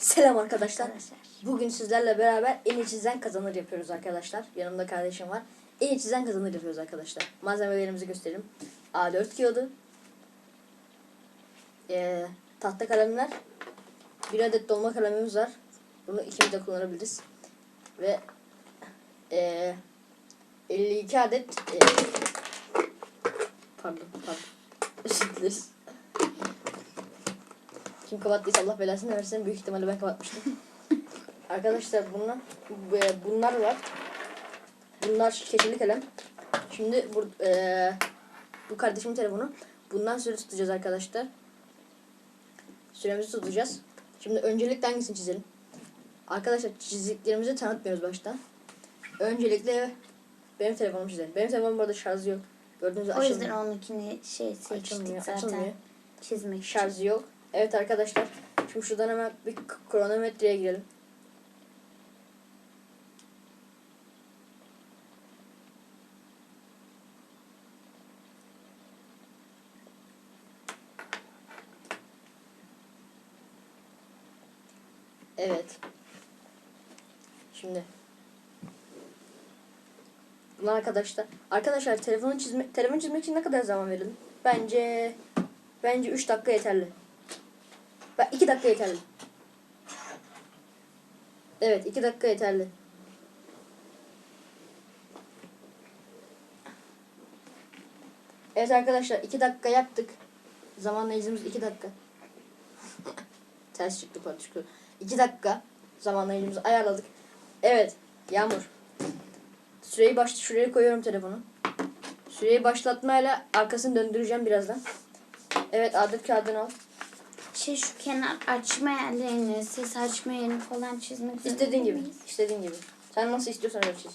Selam arkadaşlar. Arkadaşlar. Bugün sizlerle beraber en iyi çizen kazanır yapıyoruz arkadaşlar. Yanımda kardeşim var. En iyi çizen kazanır yapıyoruz arkadaşlar. Malzemelerimizi gösterelim. A4 kağıdı. Ee, tahta kalemler. Bir adet dolma kalemimiz var. Bunu ikimiz de kullanabiliriz. Ve ee, 52 adet ee, pardon pardon özür dileriz. Kim kapattıysa Allah belasını versin. Büyük ihtimalle ben kapatmıştım. Arkadaşlar bunlar e, bunlar var. Bunlar keçeli kalem. Şimdi bu e, bu kardeşimin telefonu. Bundan süre tutacağız arkadaşlar. Süremizi tutacağız. Şimdi öncelikle hangisini çizelim? Arkadaşlar çizdiklerimizi tanıtmıyoruz baştan. Öncelikle benim telefonumu çizelim. Benim telefonum burada şarjı yok. Gördüğünüz gibi O yüzden açılmıyor. onunkini şey seçtik Açılmıyor, zaten. açılmıyor. Çizmek için. Şarjı yok. Evet arkadaşlar. Şimdi şuradan hemen bir kronometreye girelim. Evet. Şimdi Bunlar arkadaşlar. Arkadaşlar telefonu çizmek telefon çizmek için ne kadar zaman verelim? Bence bence 3 dakika yeterli. Ben 2 dakika yeterli. Evet 2 dakika yeterli. Evet arkadaşlar 2 dakika yaptık. Zamanlayıcımız 2 dakika. Ters çıktı patikü. 2 dakika zamanlayıcımızı ayarladık. Evet Yağmur. Süreyi baş şuraya koyuyorum telefonu. Süreyi başlatmayla arkasını döndüreceğim birazdan. Evet adet kağıdını al. Şey şu kenar açma yerlerini, ses açma yerini falan çizmek İstediğin gibi. İstediğin gibi. Sen nasıl istiyorsan öyle çiz.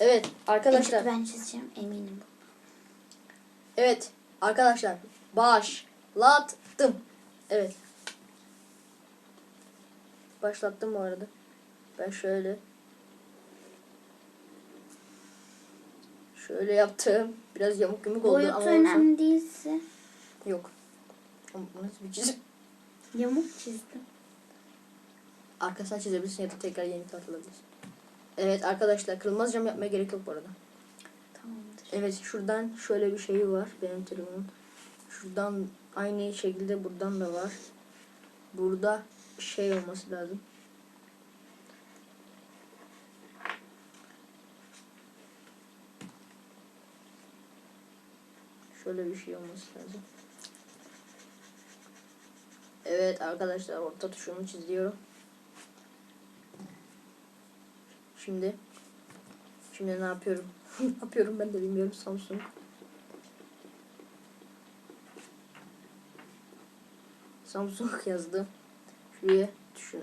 Evet arkadaşlar. Evet, ben çizeceğim eminim. Evet arkadaşlar. Başlattım. Evet. Başlattım bu arada. Ben şöyle. Şöyle yaptım. Biraz yamuk yumuk oldu Boyutu ama önemli değilse Yok. Ama bu nasıl bir çizim? Yamuk çizdim. Arkasına çizebilirsin ya da tekrar yeni tartılabilirsin. Evet arkadaşlar kırılmaz cam yapmaya gerek yok bu arada. Tamamdır. Evet şuradan şöyle bir şey var benim telefonum. Şuradan aynı şekilde buradan da var. Burada şey olması lazım. Şöyle bir şey olması lazım. Evet arkadaşlar orta tuşumu çiziyorum. Şimdi Şimdi ne yapıyorum? ne yapıyorum ben de bilmiyorum Samsung. Samsung yazdım. Şuraya tuşu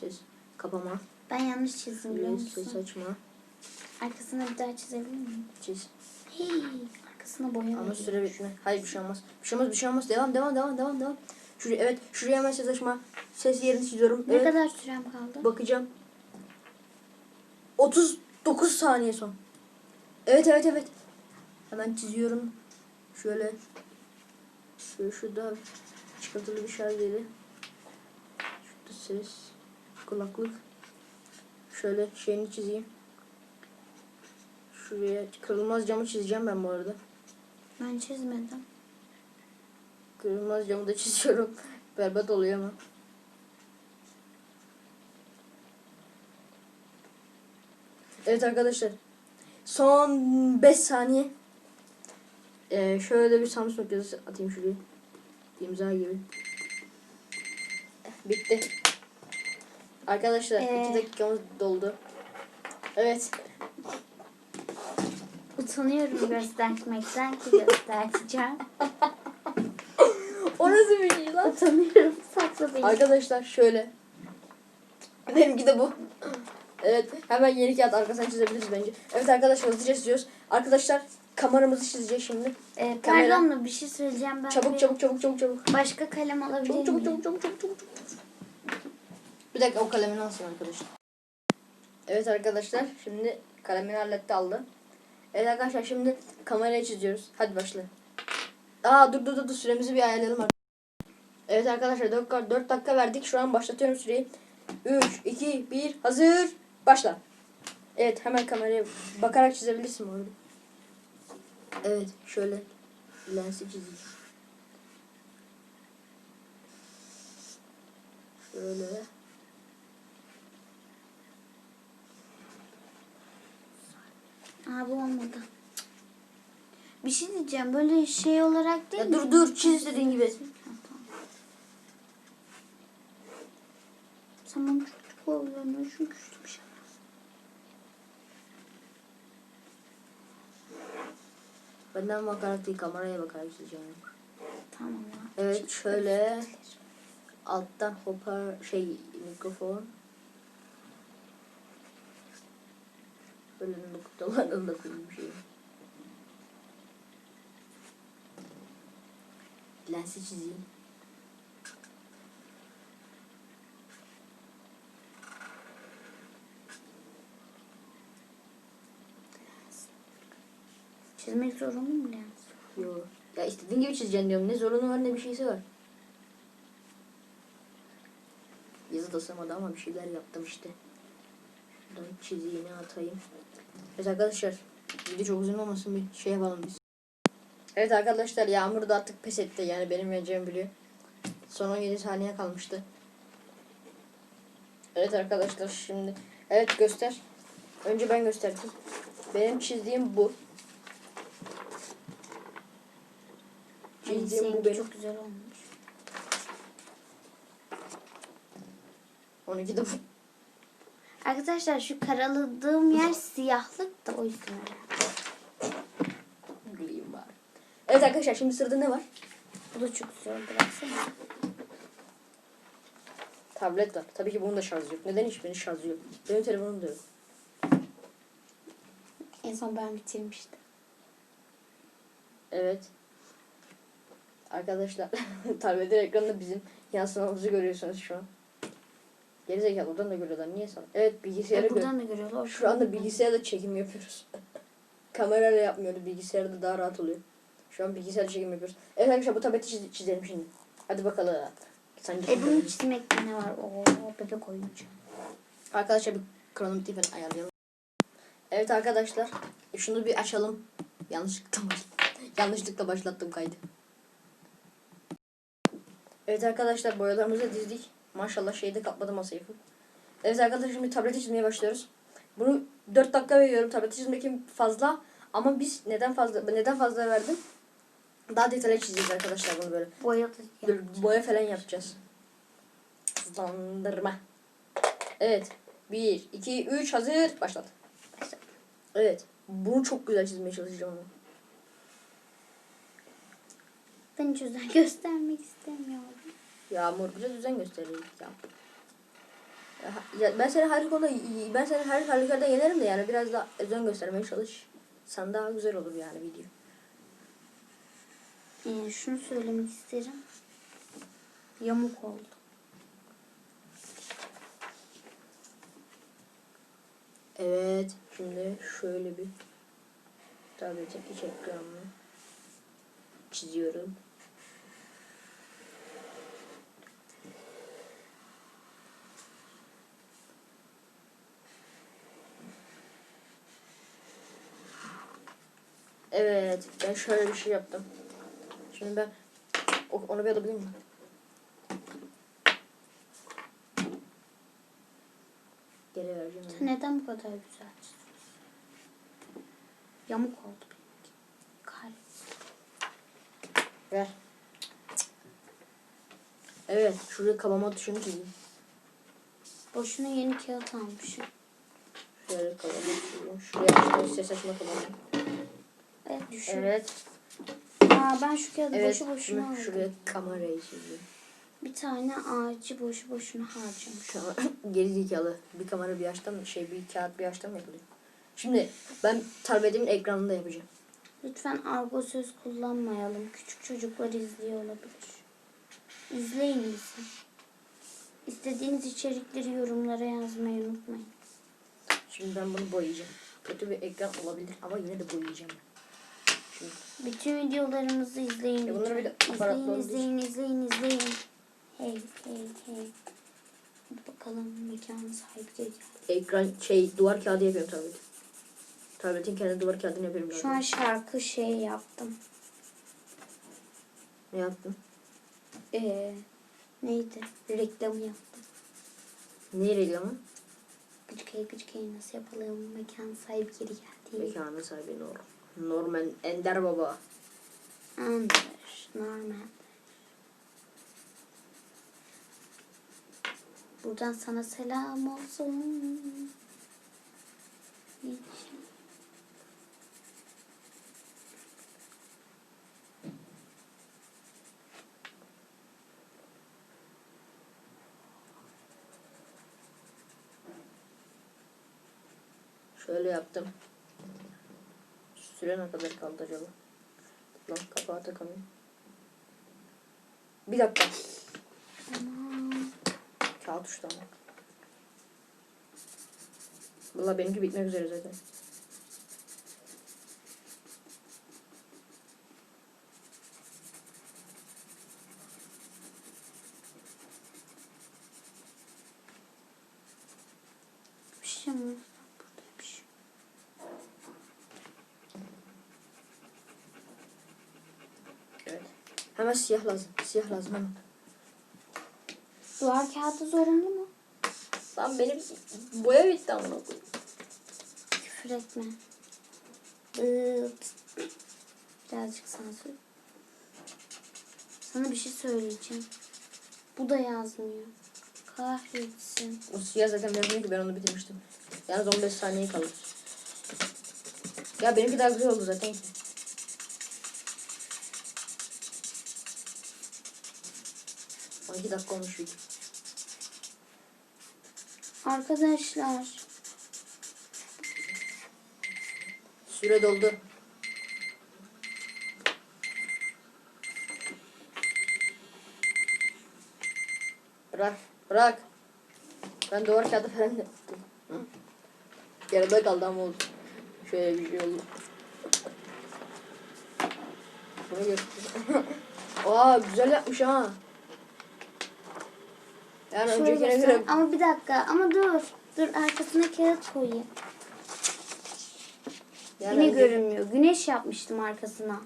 ses kapama. Ben yanlış çizdim biliyor Şuraya ses musun? açma. Arkasına bir daha çizebilir miyim? Çiz. Hey, arkasına boya Ama süre bitme. Hayır bir şey olmaz. Bir şey olmaz bir şey olmaz. Devam devam devam devam devam. Şuraya evet şuraya hemen ses açma. Ses yerini çiziyorum. Ne evet. kadar sürem kaldı? Bakacağım. 39 saniye son. Evet evet evet. Hemen çiziyorum. Şöyle. Şöyle şurada çıkartılı bir şarj yeri. Şurada ses. Kulaklık. Şöyle şeyini çizeyim. Şuraya kırılmaz camı çizeceğim ben bu arada. Ben çizmedim. Kırılmaz camı da çiziyorum. Berbat oluyor ama. Evet arkadaşlar. Son 5 saniye. Ee, şöyle bir Samsung yazısı atayım şuraya. İmza gibi. Bitti. Arkadaşlar 2 Ee? dakikamız doldu. Evet. Utanıyorum göstermekten ki göstereceğim. O nasıl bir şey lan? Utanıyorum saklı değil. Arkadaşlar şöyle. Benimki de bu. Evet hemen yeni kağıt arkasına çizebiliriz bence. Evet arkadaşlar hızlıca çiziyoruz. Arkadaşlar kameramızı çizeceğiz şimdi. Ee, kamera- pardon da bir şey söyleyeceğim ben. Çabuk bir çabuk çabuk çabuk çabuk. Başka kalem alabilir Çabuk çabuk miyim? çabuk çabuk çabuk çabuk. çabuk. Bir dakika o kalemini alsın arkadaşlar. Evet arkadaşlar şimdi kalemini halletti aldı. Evet arkadaşlar şimdi kamerayı çiziyoruz. Hadi başla. Aa dur dur dur süremizi bir ayarlayalım. Evet arkadaşlar 4, 4 dakika verdik. Şu an başlatıyorum süreyi. 3, 2, 1 hazır. Başla. Evet hemen kameraya bakarak çizebilirsin orada. Evet şöyle lensi çizeyim. Şöyle. Aa bu olmadı. Bir şey diyeceğim. Böyle şey olarak değil Ya mi? dur dur çiz istediğin gibi. Tamam. Çok çok kullanıyorsun. Güçlü bir şey. Benden bakarak değil kameraya bakarak çizeceğim. Tamam ya. Evet şöyle alttan hoparlör şey mikrofon. Böyle noktalarını da koyayım şey. Lensi çizeyim. Çizmek zorunda mı lens? Yo. Ya istediğin gibi çizeceksin diyorum. Ne zorunu var ne bir şeysi var. Yazı tasarmadı ama bir şeyler yaptım işte. Şuradan çizeyim atayım. Evet arkadaşlar video çok uzun olmasın bir şey yapalım biz. Evet arkadaşlar Yağmur da artık pes etti yani benim yeneceğimi biliyor. Son 17 saniye kalmıştı. Evet arkadaşlar şimdi evet göster. Önce ben gösterdim. Benim çizdiğim bu. Çizdiğim bu benim. çok güzel olmuş. 12 de bu. Arkadaşlar şu karaladığım yer siyahlık da o yüzden Evet arkadaşlar şimdi sırada ne var? Bu da çok güzel baksana. Tablet var. Tabii ki bunun da şarjı yok. Neden hiçbirinin şarjı yok? Benim telefonum da yok. En son ben bitirmiştim. Evet. Arkadaşlar tabletin ekranında bizim yansımamızı görüyorsunuz şu an. Gerizekalı oradan da görüyorlar. Niye sana? Evet bilgisayarı E, gör. buradan da görüyorlar. Şu anda bilgisayarda çekim yapıyoruz. Kamerayla yapmıyoruz. Bilgisayarda daha rahat oluyor. Şu an bilgisayarda çekim yapıyoruz. Evet arkadaşlar bu tableti çiz- çizelim şimdi. Hadi bakalım. Sence E bunu çizmekte ne var? Oo bebek oyuncu. Arkadaşlar bir kronometre falan ayarlayalım. Evet arkadaşlar. Şunu bir açalım. Yanlışlıkla. Yanlışlıkla başlattım kaydı. Evet arkadaşlar boyalarımızı dizdik. Maşallah şeyde kapladı masayı. Evet arkadaşlar şimdi tableti çizmeye başlıyoruz. Bunu 4 dakika veriyorum. Tableti çizmek için fazla. Ama biz neden fazla neden fazla verdim? Daha detaylı çizeceğiz arkadaşlar bunu böyle. Dur, boya falan yapacağız. Hızlandırma. Evet. 1, 2, 3 hazır. Başlat. Başlat. Evet. Bunu çok güzel çizmeye çalışacağım ama. Ben hiç özen göstermek istemiyorum. Yağmur bize düzen gösterecek ya. Ya, ya ben seni her konuda ben seni her halükarda yenerim de yani biraz daha özen göstermeye çalış. Sen daha güzel olur yani video. Ee, şunu söylemek isterim. Yamuk oldu. Evet. Şimdi şöyle bir tabletin iç ekranını çiziyorum. Evet. Ben şöyle bir şey yaptım. Şimdi ben onu bir alabilir miyim? Geri vereceğim. Sen neden bu kadar güzel? Yamuk oldu benimki. Kahretsin. Ver. Evet, şuraya kalama tuşunu çizeyim. Boşuna yeni kağıt almışım. Şöyle kalama tuşunu. Şuraya işte ses açma kalaması. Evet düşün. Evet. Aa, ben şu kağıdı Evet. boşu boşuna aldım. şuraya kamerayı çizeyim. Bir tane ağacı boşu boşuna harcamış. Şu an geri zekalı. Bir kamera bir yaştan şey bir kağıt bir yaştan mı yapılıyor? Şimdi ben tabletimin ekranında yapacağım. Lütfen argo söz kullanmayalım. Küçük çocuklar izliyor olabilir. İzleyin bizi. İstediğiniz içerikleri yorumlara yazmayı unutmayın. Şimdi ben bunu boyayacağım. Kötü bir ekran olabilir ama yine de boyayacağım. Şimdi Bütün videolarımızı izleyin. Ya bunları lütfen. bir de aparatla İzleyin, izleyin, izleyin, izleyin. Hey hey hey. Bakalım mekanın sahibi geldi. Ekran şey duvar kağıdı yapıyorum tablet. Tabletin kendi duvar kağıdını yapıyorum. Şu an şarkı şey yaptım. Ne yaptın? Ee, neydi? Reklamı yaptım. Ne reklamı? Gıcık gıcık nasıl yapalım? Mekan sahibi geri geldi. Mekanın sahibi Nor. Norman Ender Baba. Anders, Norman. Buradan sana selam olsun. Hiç. Şöyle yaptım. Süre ne kadar kaldı acaba? Lan kapağı takamıyorum. Bir dakika. Kağıt uçtu ama. Valla benimki bitmek üzere zaten. Bir şey mi? Buradaymış. Evet. Hemen siyah lazım. Siyah lazım hemen. Duvar kağıdı zorunlu mu? Lan benim boya bitti amına koyayım. Küfür etme. Bıt. Birazcık sansür. Sana bir şey söyleyeceğim. Bu da yazmıyor. Kahretsin. O siyah zaten yazmıyor ki ben onu bitirmiştim. Yalnız 15 saniye kaldı. Ya benimki daha güzel oldu zaten. 12 dakika olmuş video. Arkadaşlar. Süre doldu. Bırak, bırak. Ben duvar kağıdı falan yaptım. Yarıda kaldı ama oldu. Şöyle bir şey oldu. Bunu göster. Aa güzel yapmış ha. Yani Şöyle öncekine göre Ama bir dakika. Ama dur. Dur arkasına kağıt koyayım. yani Yine önce- görünmüyor. Güneş yapmıştım arkasına.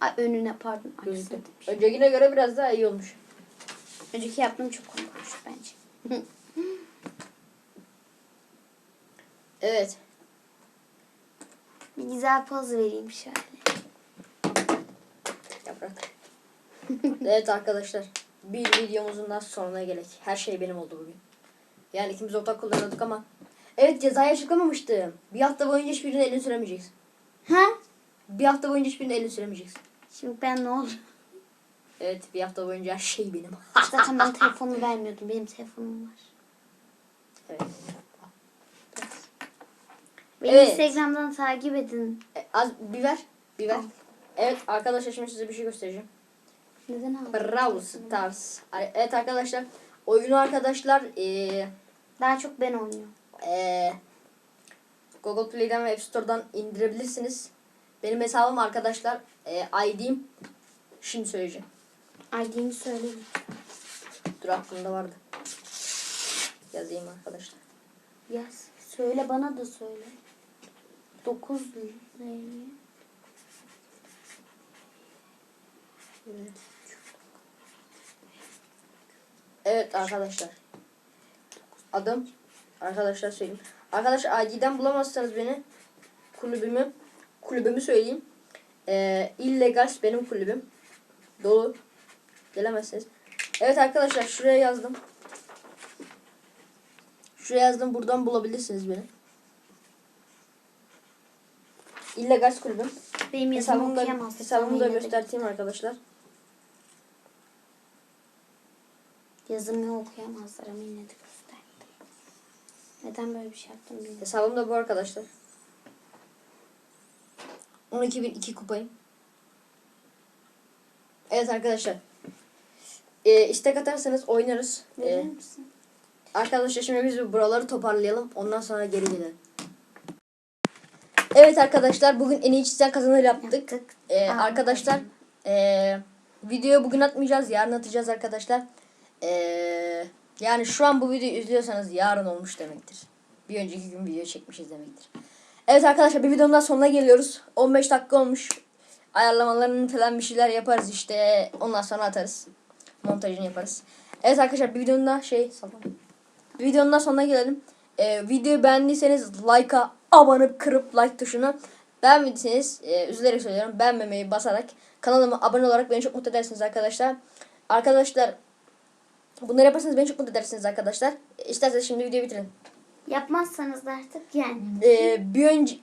Ay önüne pardon. Arkasına gözüktü. demiş. Öncekine göre biraz daha iyi olmuş. Önceki yaptığım çok komik olmuş bence. Evet. Bir güzel poz vereyim şöyle. Yaprak. evet arkadaşlar. Bir videomuzun daha sonuna gelek. Her şey benim oldu bugün. Yani ikimiz ortak kullanıyorduk ama. Evet cezayı açıklamamıştım. Bir hafta boyunca hiçbirinin elini süremeyeceksin. Ha? Bir hafta boyunca hiçbirinin elini süremeyeceksin. Şimdi ben ne olur? Evet bir hafta boyunca her şey benim. Zaten ben telefonu vermiyordum. Benim telefonum var. evet. Beni Evet. Instagram'dan takip edin. E, az bir ver. Bir ver. Evet arkadaşlar şimdi size bir şey göstereceğim. Neden aldın? Brawl Stars. Evet arkadaşlar. Oyunu arkadaşlar eee Daha çok ben oynuyorum. Ee, Google Play'den ve App Store'dan indirebilirsiniz. Benim hesabım arkadaşlar. E, ID'm. Şimdi söyleyeceğim. ID'ni söyleyeyim. Dur aklımda vardı. Yazayım arkadaşlar. Yaz. Söyle bana da söyle. 9 liraya. Evet arkadaşlar. Adım arkadaşlar söyleyeyim. Arkadaşlar ID'den bulamazsanız beni kulübümü kulübümü söyleyeyim. Ee, illegal benim kulübüm. Dolu. Gelemezsiniz. Evet arkadaşlar şuraya yazdım. Şuraya yazdım. Buradan bulabilirsiniz beni. İllegal kulübüm. Benim Hesabımı da, hesabımı da bir- arkadaşlar. Yazımı okuyamazlar ama yine de gösterdim. Neden böyle bir şey yaptım bilmiyorum. Hesabım da bu arkadaşlar. 12.002 kupayım. Evet arkadaşlar. Ee, istek atarsanız oynarız. Verir Ee, misin? arkadaşlar şimdi biz buraları toparlayalım. Ondan sonra geri gelelim. Evet arkadaşlar bugün en iyi çizen kazanır yaptık. Yaptık. Ee, Aa, arkadaşlar ee, videoyu bugün atmayacağız. Yarın atacağız arkadaşlar. Ee, yani şu an bu videoyu izliyorsanız yarın olmuş demektir. Bir önceki gün video çekmişiz demektir. Evet arkadaşlar bir videonun daha sonuna geliyoruz. 15 dakika olmuş. Ayarlamalarını falan bir şeyler yaparız işte. Ondan sonra atarız. Montajını yaparız. Evet arkadaşlar bir videonun daha şey sallam. Bir videonun daha sonuna gelelim. Ee, videoyu beğendiyseniz like'a abanıp kırıp like tuşuna beğenmediyseniz e, üzülerek söylüyorum beğenmemeyi basarak kanalıma abone olarak beni çok mutlu edersiniz arkadaşlar. Arkadaşlar bunları yaparsanız beni çok mutlu edersiniz arkadaşlar. İsterseniz şimdi videoyu bitirin. Yapmazsanız da artık yani. Ee, bir önce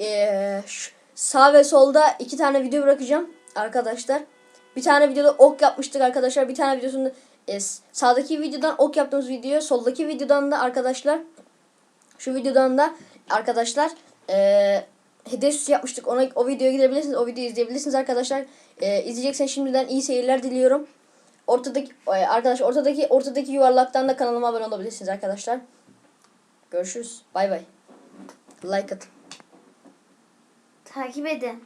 şu- sağ ve solda iki tane video bırakacağım arkadaşlar. Bir tane videoda ok yapmıştık arkadaşlar. Bir tane videosunda e, sağdaki videodan ok yaptığımız video, soldaki videodan da arkadaşlar şu videodan da arkadaşlar ee, hediye süsü yapmıştık. Ona o videoya gidebilirsiniz. O videoyu izleyebilirsiniz arkadaşlar. Ee, izleyecekseniz şimdiden iyi seyirler diliyorum. Ortadaki e, arkadaş ortadaki ortadaki yuvarlaktan da kanalıma abone olabilirsiniz arkadaşlar. Görüşürüz. Bay bay. Like atın. Takip edin.